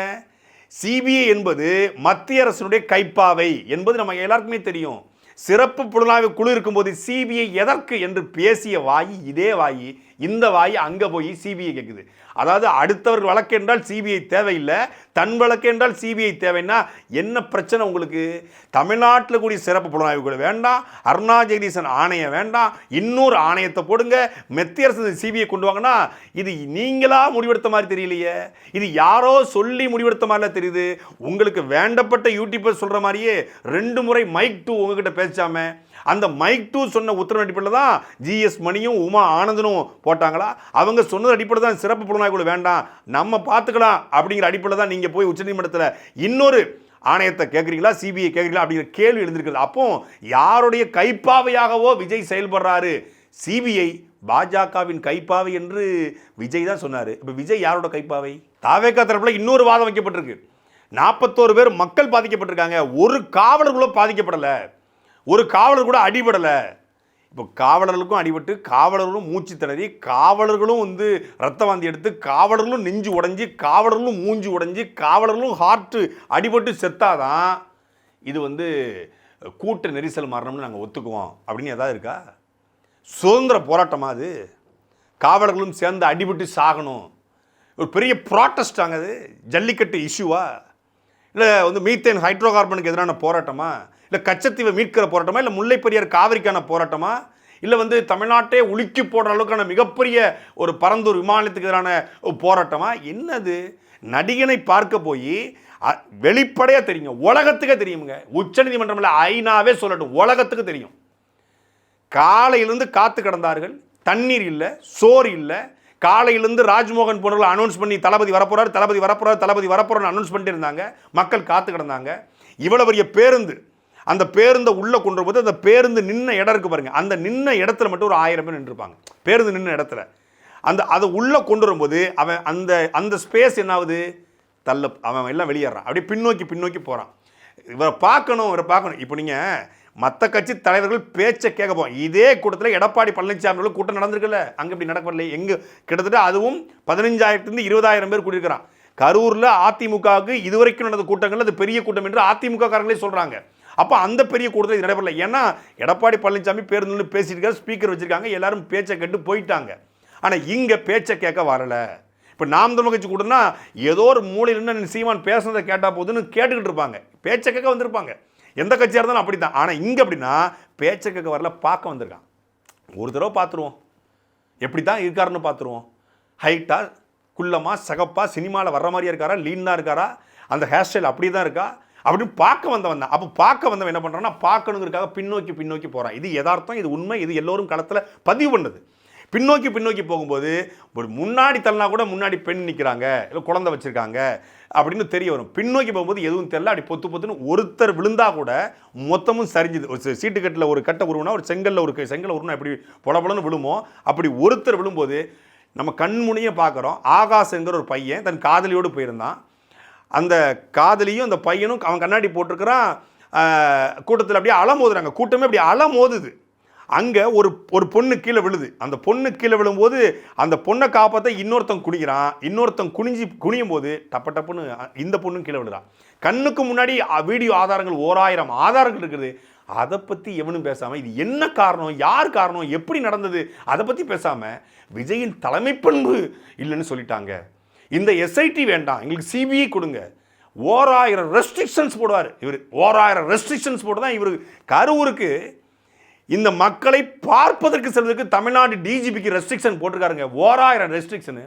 சிபிஐ என்பது மத்திய அரசினுடைய கைப்பாவை என்பது நம்ம எல்லாருக்குமே தெரியும். சிறப்பு புலனாய்வு குழு இருக்கும்போது சிபிஐ எதற்கு என்று பேசிய வாயி இதே வாயி இந்த வாய் அங்கே போய் சிபிஐ கேட்குது அதாவது அடுத்தவர்கள் வழக்கு என்றால் சிபிஐ தேவையில்லை. தன் வழக்கு என்றால் சிபிஐ தேவைன்னா என்ன பிரச்சனை உங்களுக்கு? தமிழ்நாட்டில் கூடிய சிறப்பு புலனாய்வு கூட வேண்டாம். அருணா ஜெகதீசன் ஆணையம் வேண்டாம். இன்னொரு ஆணையத்தை போடுங்க. மெத்திய அரசு சிபிஐ கொண்டு வாங்கன்னா இது நீங்களாக முடிவெடுத்த மாதிரி தெரியலையே. இது யாரோ சொல்லி முடிவெடுத்த மாதிரிலாம் தெரியுது. உங்களுக்கு வேண்டப்பட்ட யூடியூபர் சொல்கிற மாதிரியே ரெண்டு முறை மைக் டூ உங்ககிட்ட பேசாமல் அந்த மைக் டூ சொன்ன உத்தரவு அடிப்படையில் தான் ஜிஎஸ் மணியும் உமா ஆனந்தனும் போட்டாங்களா? அவங்க சொன்னது அடிப்படை தான் சிறப்பு புலனாய்வு வேண்டாம். நம்ம பார்த்துக்கலாம் அப்படிங்கிற அடிப்படையில் தான் நீங்கள் போய் உச்சநீதிமன்றத்தில் இன்னொரு ஆணையத்தை கேட்குறீங்களா சிபிஐ கேட்குறீங்களா அப்படிங்கிற கேள்வி எழுந்திருக்குது. அப்போ யாருடைய கைப்பாவையாகவோ விஜய் செயல்படுறாரு? சிபிஐ பாஜகவின் கைப்பாவை என்று விஜய் தான் சொன்னார். இப்போ விஜய் யாரோட கைப்பாவை? தாவேக்கா தரப்பில் இன்னொரு வாதம் வைக்கப்பட்டிருக்கு. நாற்பத்தோரு பேர் மக்கள் பாதிக்கப்பட்டிருக்காங்க. ஒரு காவலர்களும் பாதிக்கப்படலை. ஒரு காவலர் கூட அடிபடலை. இப்போ காவலர்களுக்கும் அடிபட்டு காவலர்களும் மூச்சு திணறி காவலர்களும் வந்து ரத்த வாந்தி எடுத்து காவலர்களும் நெஞ்சு உடைஞ்சி காவலர்களும் மூஞ்சி உடைஞ்சி காவலர்களும் ஹார்ட்டு அடிபட்டு செத்தாதான் இது வந்து கூட்ட நெரிசல் மரணம்னு நாங்கள் ஒத்துக்குவோம். அப்படின்னு ஏதாவது இருக்கா? சுதந்திர போராட்டமாக அது? காவலர்களும் சேர்ந்து அடிபட்டு சாகணும். ஒரு பெரிய ப்ராட்டஸ்டாங்க அது. ஜல்லிக்கட்டு இஷ்யூவா இல்லை வந்து மீத்தேன் ஹைட்ரோ கார்பனுக்கு எதிரான போராட்டமாக இல்லை கச்சத்தீவை மீட்கிற போராட்டமா இல்லை முல்லை பெரியார் காவிரிக்கான போராட்டமா? இல்லை வந்து தமிழ்நாட்டே உலுக்கி போடுற அளவுக்கான மிகப்பெரிய ஒரு பரந்தூர் விமானத்துக்கு எதிரான போராட்டமா? என்னது? நடிகனை பார்க்க போய் வெளிப்படையாக தெரியுங்க உலகத்துக்கே தெரியுங்க உச்சநீதிமன்றமில் இல்லை ஐநாவே சொல்லட்டும். உலகத்துக்கு தெரியும். காலையிலிருந்து காத்து கிடந்தார்கள். தண்ணீர் இல்லை சோறு இல்லை. காலையிலிருந்து ராஜ்மோகன் போனவர்கள் அனௌன்ஸ் பண்ணி தளபதி வரப்போறாரு தளபதி வரப்போறாரு தளபதி வரப்போறாரு அனௌன்ஸ் பண்ணிட்டு இருந்தாங்க. மக்கள் காத்து கிடந்தாங்க. இவ்வளவு பெரிய பேருந்து அந்த பேருந்தை உள்ளே கொண்டு போது அந்த பேருந்து நின்ன இடம் இருக்குது பாருங்கள் அந்த நின்ன இடத்துல மட்டும் ஒரு ஆயிரம் பேர் நின்றுருப்பாங்க பேருந்து நின்ன இடத்துல. அந்த அதை உள்ளே கொண்டு வரும்போது அவன் அந்த அந்த ஸ்பேஸ் என்ன ஆகுது தள்ள அவன் எல்லாம் வெளியேறான். அப்படியே பின்னோக்கி பின்னோக்கி போகிறான் இவரை பார்க்கணும் இவரை பார்க்கணும். இப்போ நீங்கள் மற்ற கட்சி தலைவர்கள் பேச்சை கேட்க போவோம் இதே கூட்டத்தில் எடப்பாடி பழனிசாமி கூட்டம் நடந்திருக்குல்ல. அங்கே இப்படி நடக்கவில்லை எங்கே? கிட்டத்தட்ட அதுவும் பதினஞ்சாயிரத்துலேருந்து இருபதாயிரம் பேர் கூட்டியிருக்கிறான் கரூரில் அதிமுகவுக்கு இதுவரைக்கும் நடந்த கூட்டங்கள் அது பெரிய கூட்டம் என்று அதிமுக காரங்களே சொல்கிறாங்க அப்போ அந்த பெரிய கூட்டத்தில் இது நடைபெறல. ஏன்னா எடப்பாடி பழனிசாமி பேருந்து பேசிட்டு இருக்காரு ஸ்பீக்கர் வச்சிருக்காங்க எல்லாரும் பேச்சை கேட்டு போயிட்டாங்க. ஆனால் இங்கே பேச்சை கேட்க வரலை. இப்போ நாம் தமிழ் கட்சி கூட்டம்னா ஏதோ ஒரு மூலையில் நின்று சீமான் பேசுனதை கேட்டால் போதுன்னு கேட்டுக்கிட்டு இருப்பாங்க. பேச்சை கேட்க வந்திருப்பாங்க. எந்த கட்சியாக இருந்தாலும் அப்படி தான் ஆனால் இங்கே அப்படின்னா பேச்சை கேட்க வரல பார்க்க வந்திருக்கான். ஒரு தடவை பார்த்துருவோம். எப்படி தான் இருக்காருன்னு பார்த்துருவோம். ஹைட்டாக குள்ளமாக சகப்பாக சினிமாவில் வர்ற மாதிரியே இருக்காரா லீனாக இருக்காரா அந்த ஹேர் ஸ்டைல் அப்படி தான் இருக்கா? அப்படின்னு பார்க்க வந்தவன் தான். அப்போ பார்க்க வந்தவன் என்ன பண்ணுறான்னா பார்க்கணுங்கிறதுக்காக பின்னோக்கி பின்னோக்கி போகிறான் இது யதார்த்தம் இது உண்மை இது எல்லோரும் களத்தில் பதிவு பண்ணுது. பின்னோக்கி பின்னோக்கி போகும்போது ஒரு முன்னாடி தள்ளனா கூட முன்னாடி பெண் நிற்கிறாங்க இல்லை குழந்தை வச்சுருக்காங்க அப்படின்னு தெரிய வரும். பின்னோக்கி போகும்போது எதுவும் தெரியல அப்படி பொத்து பொத்துன்னு ஒருத்தர் விழுந்தா கூட மொத்தமும் சரிஞ்சுது. ஒரு சீட்டு கட்டில் ஒரு கட்டை உருவனா ஒரு செங்கல்ல ஒரு செங்கல் உருவனா எப்படி பொல விழுமோ அப்படி ஒருத்தர் விழும்போது நம்ம கண்முனையே பார்க்குறோம். ஆகாஷ்ங்கிற ஒரு பையன் தன் காதலியோடு போயிருந்தான். அந்த காதலியும் அந்த பையனும் அவன் கண்ணாடி போட்டிருக்கிறான் கூட்டத்தில் அப்படியே அலமோதுறாங்க. கூட்டமே அப்படியே அலமோதுது. அங்கே ஒரு ஒரு பொண்ணு கீழே விழுது. அந்த பொண்ணு கீழே விழும்போது அந்த பொண்ணை காப்பாற்ற இன்னொருத்தன் குனிகிறான் இன்னொருத்தன் குனிஞ்சு குனியும் போது டப்ப டப்புன்னு இந்த பொண்ணும் கீழே விழுறான் கண்ணுக்கு முன்னாடி வீடியோ ஆதாரங்கள் ஓராயிரம் ஆதாரங்கள் இருக்குது. அதை பற்றி எவனும் பேசாமல் இது என்ன காரணம் யார் காரணம் எப்படி நடந்தது அதை பற்றி பேசாமல் விஜயின் தலைமை பண்பு இல்லைன்னு சொல்லிட்டாங்க. இந்த எஸ்ஐடி வேண்டாம். எங்களுக்கு சிபிஐ கொடுங்க. ஓராயிரம் ரெஸ்ட்ரிக்ஷன்ஸ் போடுவார். இவர் ஓராயிரம் ரெஸ்ட்ரிக்ஷன்ஸ் போட்டு தான் இவர் கரூருக்கு இந்த மக்களை பார்ப்பதற்கு செல்வதற்கு தமிழ்நாடு டிஜிபிக்கு ரெஸ்ட்ரிக்ஷன் போட்டிருக்காருங்க. ஓராயிரம் ரெஸ்ட்ரிக்ஷனு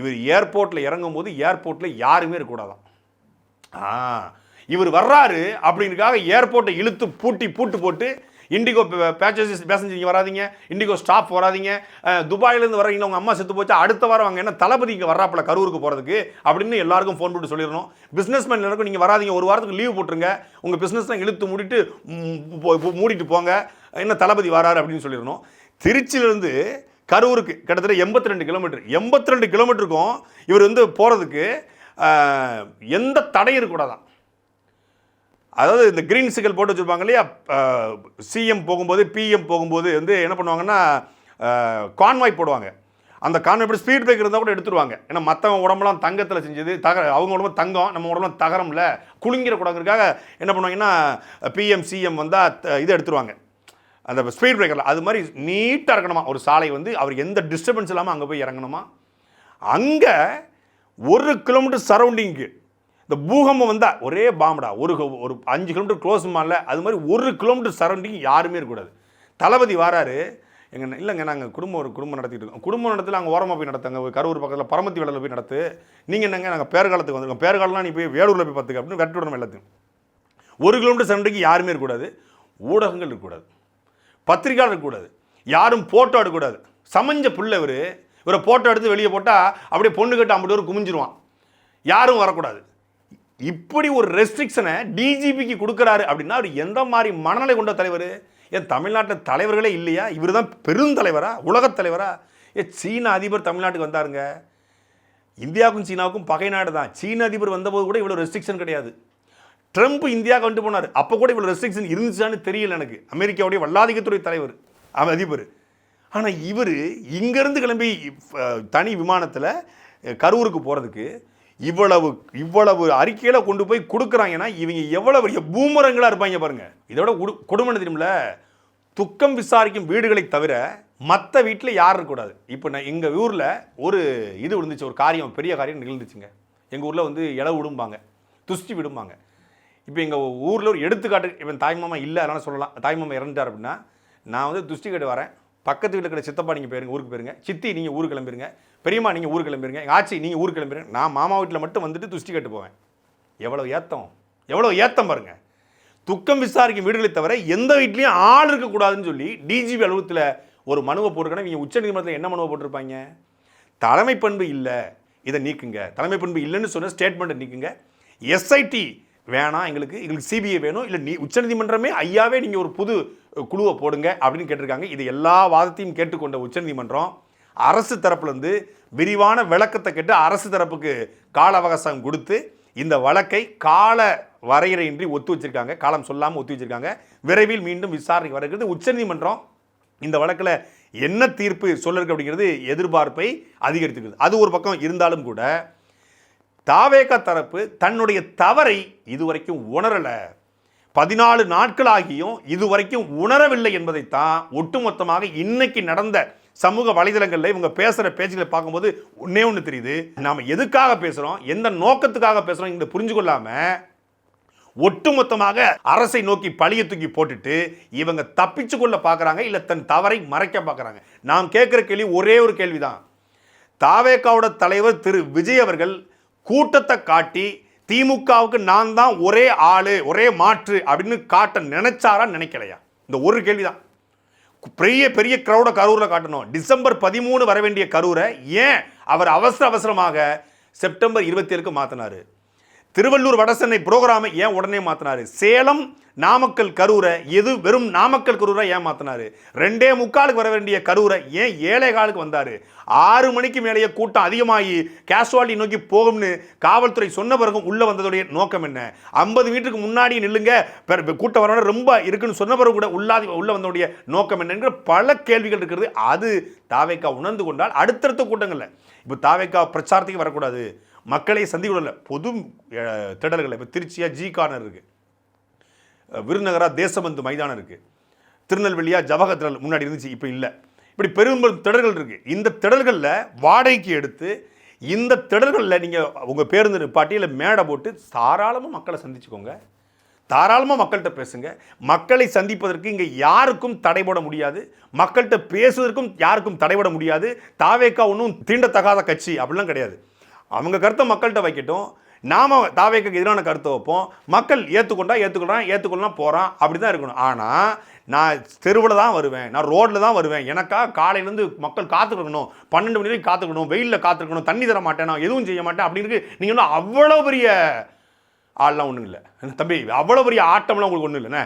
இவர் ஏர்போர்ட்டில் இறங்கும் போது ஏர்போர்ட்டில் யாருமே இருக்கக்கூடாதான் ஆ இவர் வர்றாரு அப்படிங்கிறதுக்காக ஏர்போர்ட்டை இழுத்து பூட்டி பூட்டு போட்டு இண்டிகோ பேச்சர்ஸ் பேசஞ்சர் இங்கே வராதீங்க. இண்டிகோ ஸ்டாஃப் வராதீங்க. துபாயிலேருந்து வரீங்களா உங்கள் அம்மா செத்து போச்சா அடுத்த வாரம் வாங்க என்ன தளபதி இங்கே வர்றாப்பில் கரூருக்கு போகிறதுக்கு அப்படின்னு எல்லாருக்கும் ஃபோன் போட்டு சொல்லிடணும். பிஸ்னஸ் மேன் எல்லாருக்கும் நீங்கள் வராதீங்க ஒரு வாரத்துக்கு லீவ் போட்டுருங்க. உங்கள் பிஸ்னஸ்லாம் இழுத்து மூடிட்டு மூடிட்டு போங்க. என்ன தளபதி வராரு அப்படின்னு சொல்லிடணும். திருச்சியிலேருந்து கரூருக்கு கிட்டத்தட்ட எண்பத்தி ரெண்டு கிலோமீட்டர் எண்பத்தி ரெண்டு கிலோமீட்டருக்கும் இவர் வந்து போகிறதுக்கு எந்த தடையும் இருக்கக்கூடாதான். அதாவது இந்த க்ரீன் சிக்கல் போட்டு வச்சுருப்பாங்க இல்லையா? சிஎம் போகும்போது பிஎம் போகும்போது வந்து என்ன பண்ணுவாங்கன்னா கான்வாய் போடுவாங்க. அந்த கான்வாய் போட்டு ஸ்பீட் பிரேக் இருந்தால் கூட எடுத்துருவாங்க. ஏன்னா மற்றவங்க உடம்புலாம் தங்கத்தில் செஞ்சது தக அவங்க உடம்பு தங்கம் நம்ம உடம்புலாம் தகரம்ல குலுங்கிடக்கூடாதுக்காக என்ன பண்ணுவாங்கன்னா பிஎம் சிஎம் வந்தால் இது எடுத்துருவாங்க. அந்த ஸ்பீட் பிரேக்கரில் அது மாதிரி நீட்டாக இருக்கணுமா? ஒரு சாலை வந்து அவர் எந்த டிஸ்டர்பன்ஸ் இல்லாமல் அங்கே போய் இறங்கணுமா? அங்கே ஒரு கிலோமீட்டர் சரௌண்டிங்க்கு இந்த பூகம்பம் வந்தால் ஒரே பாம்புடா. ஒரு ஒரு அஞ்சு கிலோமீட்டர் க்ளோஸ் மாடல அது மாதிரி ஒரு கிலோமீட்டர் சரௌண்டிங் யாருமே இருக்கக்கூடாது தளபதி வராரு. எங்க இல்லைங்க நாங்கள் குடும்பம் ஒரு குடும்பம் நடத்திட்டு இருக்கோம். குடும்பம் நடத்தல அங்கே ஓரமாக போய் நடத்துங்க கரூர் பக்கத்தில் பரமத்தி வேலையில் போய் நடத்து. நீங்கள் என்னங்க நாங்கள் பேர்காலத்துக்கு வந்திருக்கோம். பேர்காலம்லாம் நீ போய் வேலூரில் போய் பார்த்துக்க அப்படின்னு கட்டி விடணும் எல்லாத்தையும். ஒரு கிலோமீட்டர் சரௌண்டிங் யாருமே இருக்கக்கூடாது ஊடகங்கள் இருக்கக்கூடாது பத்திரிக்கையாளர் இருக்கக்கூடாது யாரும் ஃபோட்டோ எடுக்கக்கூடாது சமஞ்ச புள்ள இவர். இவரை ஃபோட்டோ எடுத்து வெளியே போட்டால் அப்படியே பொண்ணு கட்டு ஐம்பது பேர் குமிஞ்சிருவான். யாரும் வரக்கூடாது. இப்படி ஒரு ரெஸ்ட்ரிக்ஷனை டிஜிபிக்கு கொடுக்குறாரு அப்படின்னா அவர் எந்த மாதிரி மனநிலை கொண்ட தலைவர்? ஏன் தமிழ்நாட்டில் தலைவர்களே இல்லையா? இவர் தான் பெருந்தலைவரா உலகத் தலைவரா? ஏ சீன அதிபர் தமிழ்நாட்டுக்கு வந்தாருங்க. இந்தியாவுக்கும் சீனாவுக்கும் பகை நாடு தான். சீன அதிபர் வந்தபோது கூட இவ்வளோ ரெஸ்ட்ரிக்ஷன் கிடையாது. ட்ரம்ப் இந்தியாவுக்கு வந்துட்டு போனார். அப்போ கூட இவ்வளோ ரெஸ்ட்ரிக்ஷன் இருந்துச்சான்னு தெரியல எனக்கு. அமெரிக்காவுடைய வல்லாதிக்கத்துறை தலைவர் அவன் அதிபர். ஆனால் இவர் இங்கேருந்து கிளம்பி தனி விமானத்தில் கரூருக்கு போகிறதுக்கு இவ்வளவு இவ்வளவு அறிக்கையில் கொண்டு போய் கொடுக்குறாங்கன்னா இவங்க எவ்வளோ பெரிய பூமரங்களாக இருப்பாங்க பாருங்கள் இதோட உடு கொடுமை தெரியுமில? துக்கம் விசாரிக்கும் வீடுகளை தவிர மற்ற வீட்டில் யார் இருக்கக்கூடாது. இப்போ நான் எங்கள் ஊரில் ஒரு இது விழுந்துச்சு ஒரு காரியம் பெரிய காரியம் நிகழ்ந்துச்சுங்க. எங்கள் ஊரில் வந்து இலை விடும்பாங்க துஷ்டி விடும்பாங்க. இப்போ எங்கள் ஊரில் ஒரு எடுத்துக்காட்டு இவன் தாய்மாமா இல்லை அதனால் சொல்லலாம். தாய்மாமா இறந்துட்டார் அப்படின்னா நான் வந்து துஷ்டி கேட்டு வரேன். பக்கத்து வீட்டில் இருக்கிற சித்தப்பா நீங்கள் போயிருங்க ஊருக்கு போயிருங்க. சித்தி நீங்கள் ஊருக்கு கிளம்பிருங்க. பெரியம்மா நீங்கள் ஊருக்கு கிளம்பிருங்க. எங்கள் ஆச்சி நீங்கள் ஊருக்கு கிளம்பிருங்க. நான் மாமா வீட்டில் மட்டும் வந்துட்டு துஷ்டி கட்டு போவேன். எவ்வளோ ஏத்தம்? எவ்வளோ ஏத்தம் பாருங்கள் துக்கம் விசாரிக்கும் வீடுகளை தவிர எந்த வீட்லேயும் ஆள் இருக்கக்கூடாதுன்னு சொல்லி டிஜிபி அலுவலகத்தில் ஒரு மனுவை போட்டிருக்கணும் நீங்கள் உச்சநீதிமன்றத்தில் என்ன மனுவை போட்டிருப்பாங்க? தலைமை பண்பு இல்லை. இதை நீக்குங்க. தலைமை பண்பு இல்லைன்னு சொன்ன ஸ்டேட்மெண்ட்டை நீக்குங்க. எஸ்ஐடி வேணாம் எங்களுக்கு எங்களுக்கு சிபிஐ வேணும். இல்லை நீ உச்சநீதிமன்றமே ஐயாவே நீங்கள் ஒரு புது குழுவை போடுங்க அப்படின்னு கேட்டிருக்காங்க. இது எல்லா வாதத்தையும் கேட்டுக்கொண்ட உச்சநீதிமன்றம். அரசு தரப்புலேருந்து விரிவான விளக்கத்தை கேட்டு அரசு தரப்புக்கு கால அவகாசம் கொடுத்து இந்த வழக்கை கால வரையறையின்றி ஒத்து வச்சிருக்காங்க. காலம் சொல்லாமல் ஒத்து வச்சிருக்காங்க. விரைவில் மீண்டும் விசாரணைக்கு வரக்கிறது உச்சநீதிமன்றம் இந்த வழக்கில் என்ன தீர்ப்பு சொல்லிருக்கு அப்படிங்கிறது எதிர்பார்ப்பை அதிகரித்துக்கிறது அது ஒரு பக்கம் இருந்தாலும் கூட தாவேக தரப்பு தன்னுடைய தவறை இதுவரைக்கும் உணரலை. பதினாலு நாட்கள் ஆகியும் இதுவரைக்கும் உணரவில்லை என்பதைத்தான் ஒட்டுமொத்தமாக இன்னைக்கு நடந்த சமூக வலைதளங்களில் இவங்க பேசுகிற பேச்சுகளை பார்க்கும்போது ஒன்றே ஒன்று தெரியுது. நாம் எதுக்காக பேசுகிறோம் எந்த நோக்கத்துக்காக பேசுகிறோம் இந்த புரிஞ்சு கொள்ளாமல் ஒட்டுமொத்தமாக அரசை நோக்கி பழிய தூக்கி போட்டுட்டு இவங்க தப்பிச்சு கொள்ள பார்க்குறாங்க இல்லை தன் தவறை மறைக்க பார்க்குறாங்க. நாம் கேட்குற கேள்வி ஒரே ஒரு கேள்விதான். தாவேக்காவோட தலைவர் திரு விஜய் அவர்கள் கூட்டத்தை காட்டி திமுகவுக்கு நான் தான் ஒரே ஆளு ஒரே மாற்று அப்படின்னு காட்ட நினைச்சாரா நினைக்கலையா? இந்த ஒரு கேள்விதான். பெரிய பெரிய க்ரௌடை கரூரில் காட்டணும். டிசம்பர் பதிமூணு வர வேண்டிய கரூரை ஏன் அவர் அவசர அவசரமாக செப்டம்பர் இருபத்தி ஏழுக்கு மாற்றினார் திருவள்ளூர் வடசென்னை ப்ரோக்ராமை ஏன் உடனே மாற்றினார் சேலம் நாமக்கல் கரூரை எது வெறும் நாமக்கல் கரூரை ஏன் மாற்றினார் ரெண்டே முக்காலுக்கு வர வேண்டிய கரூரை ஏன் ஏழை காலுக்கு வந்தார்? ஆறு மணிக்கு மேலேயே கூட்டம் அதிகமாகி கேஷுவாலிட்டி நோக்கி போகும்னு காவல்துறை சொன்ன பிறகும் உள்ளே வந்ததுடைய நோக்கம் என்ன? ஐம்பது மீட்டருக்கு முன்னாடி நில்லுங்க. கூட்டம் வரணும் ரொம்ப இருக்குன்னு சொன்ன பிறகு கூட உள்ளாதி உள்ளே வந்ததுடைய நோக்கம் என்னங்கிற பல கேள்விகள் இருக்கிறது அது தாவேக்கா உணர்ந்து கொண்டால் அடுத்தடுத்த கூட்டங்களில். இப்போ தாவேக்கா பிரச்சாரத்துக்கு வரக்கூடாது. மக்களை சந்திக்கல பொது திடல்கள். இப்போ திருச்சியாக ஜி கார்னர் இருக்குது விருநகரா தேசபந்து மைதானம் இருக்குது திருநெல்வேலியா ஜவஹர் திடல் முன்னாடி இருந்துச்சு இப்போ இல்லை. இப்படி பெரும்பெரும் திடல்கள் இருக்குது இந்த திடல்களில் வாடகைக்கு எடுத்து இந்த திடல்களில் நீங்கள் உங்கள் பேருந்து நிப்பாட்டி இல்லை மேடை போட்டு தாராளமாக மக்களை சந்திச்சுக்கோங்க. தாராளமாக மக்கள்கிட்ட பேசுங்க. மக்களை சந்திப்பதற்கு இங்கே யாருக்கும் தடைபட முடியாது. மக்கள்கிட்ட பேசுவதற்கும் யாருக்கும் தடைபட முடியாது. தாவேக்கா ஒன்றும் தீண்டத்தகாத கட்சி அப்படிலாம் கிடையாது. அவங்க கருத்தை மக்கள்கிட்ட வைக்கட்டும். நாம் தாவேக்கு எதிரான கருத்தை வைப்போம். மக்கள் ஏற்றுக்கொண்டா ஏற்றுக்கொள்றான் ஏற்றுக்கொள்ளலாம் போகிறான் அப்படி தான் இருக்கணும். ஆனால் நான் தெருவில் தான் வருவேன் நான் ரோட்டில் தான் வருவேன். எனக்காக காலையிலேருந்து மக்கள் காத்துக்கணும் பன்னெண்டு மணி வரைக்கும் காத்துக்கணும் வெயிலில் காத்துக்கணும் தண்ணி தர மாட்டேன் நான் எதுவும் செய்ய மாட்டேன் அப்படின்னு நீங்கள் இன்னும் அவ்வளோ பெரிய ஆள்லாம் ஒன்றும் இல்லை. தம்பி அவ்வளோ பெரிய ஆட்டம்லாம் உங்களுக்கு ஒன்றும் இல்லைண்ணே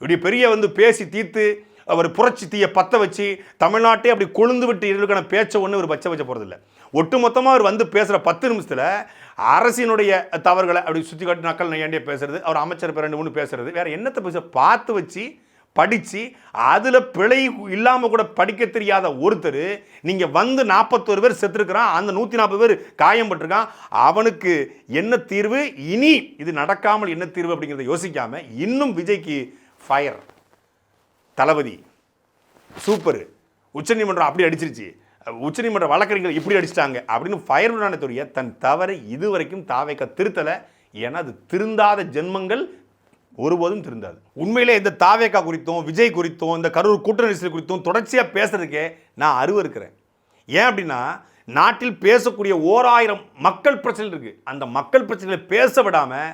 இப்படி பெரிய வந்து பேசி தீர்த்து அவர் புரட்சி தீயை பற்ற வச்சு தமிழ்நாட்டே அப்படி கொழுந்து விட்டு இருக்கான பேச்சை ஒன்று ஒரு பச்சை வச்ச போகிறதில்ல ஒட்டு மொத்தமாக அவர் வந்து பேசுகிற பத்து நிமிஷத்தில் அரசினுடைய தவறுகளை அப்படி சுற்றி காட்டி நக்கல் நையாண்டியே பேசுறது அவர் அமைச்சர் பேர் ரெண்டு மூணு பேசுறது வேறு என்னத்தை பேச பார்த்து வச்சு படித்து அதில் பிழை இல்லாமல் கூட படிக்க தெரியாத ஒருத்தர் நீங்கள் வந்து நாற்பத்தோரு பேர் செத்துருக்கிறான் அந்த நூற்றி நாற்பது பேர் காயம்பட்டிருக்கான் அவனுக்கு என்ன தீர்வு? இனி இது நடக்காமல் என்ன தீர்வு அப்படிங்கிறத யோசிக்காமல் இன்னும் விஜய்க்கு ஃபயர் தளபதி. சூப்பர். உச்சநீதிமன்றம் அப்படி அடிச்சிருச்சு. உச்சநீதிமன்ற வழக்கறிஞர் இப்படி அடிச்சிட்டாங்க அப்படின்னு ஃபயர் பிரிவானத்துடைய தன் தவறை இதுவரைக்கும் தாவைக்க திருத்தலை. ஏன்னா அது திருந்தாத ஜென்மங்கள் ஒருபோதும் திருந்தாது. உண்மையிலே இந்த தாவேக்கா குறித்தும் விஜய் குறித்தும் இந்த கரூர் கூட்டணி நெரிசல் குறித்தும் தொடர்ச்சியாக பேசுறதுக்கே நான் அருவருக்கிறேன் ஏன் அப்படின்னா நாட்டில் பேசக்கூடிய ஓராயிரம் மக்கள் பிரச்சனை இருக்கு. அந்த மக்கள் பிரச்சனைகளை பேச விடாமல்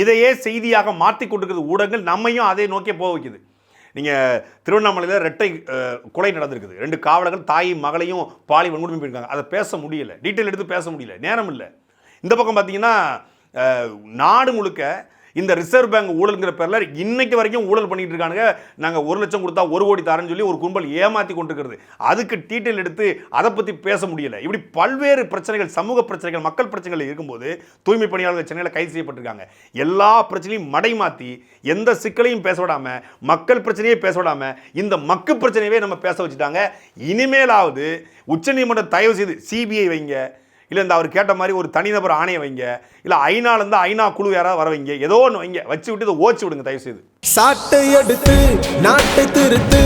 இதையே செய்தியாக மாற்றி கொண்டிருக்கிறது ஊடகங்கள் நம்மையும் அதை நோக்கியே போக வைக்குது. நீங்கள் திருவண்ணாமலையில் ரெட்டை கொலை நடந்திருக்குது. ரெண்டு காவலர்கள் தாயும் மகளையும் பாலி வன்கொடுமை போயிருக்காங்க. அதை பேச முடியல. டீட்டெயில் எடுத்து பேச முடியல. நேரம் இல்லை. இந்த பக்கம் பார்த்தீங்கன்னா நாடு முழுக்க இந்த ரிசர்வ் பேங்க் ஊழல்ங்கிற பேரில் இன்னைக்கு வரைக்கும் ஊழல் பண்ணிட்டு இருக்கானுங்க. நாங்கள் ஒரு லட்சம் கொடுத்தா ஒரு கோடி தரேன்னு சொல்லி ஒரு கும்பல் ஏமாற்றி கொண்டிருக்கிறது. அதுக்கு டீட்டெயில் எடுத்து அதை பற்றி பேச முடியல. இப்படி பல்வேறு பிரச்சனைகள் சமூக பிரச்சனைகள் மக்கள் பிரச்சனைகள் இருக்கும்போது தூய்மை பணியாளர்கள் சென்னையில் கைது செய்யப்பட்டிருக்காங்க. எல்லா பிரச்சனையும் மடை மாற்றி எந்த சிக்கலையும் பேச விடாமல் மக்கள் பிரச்சனையே பேச விடாமல் இந்த மக்கு பிரச்சனையவே நம்ம பேச வச்சுட்டாங்க. இனிமேலாவது உச்சநீதிமன்றம் தயவு செய்து சிபிஐ வைங்க. இல்லை இந்த அவர் கேட்ட மாதிரி ஒரு தனிநபர் ஆணையை வைங்க. இல்லை ஐநாலேருந்து ஐநா குழு யாராவது வர வைங்க. ஏதோ ஒன்று வைங்க. வச்சு விட்டு இதை ஓச்சு விடுங்க தயவு செய்து
சாட்டை எடுத்து நாட்டை திருத்து.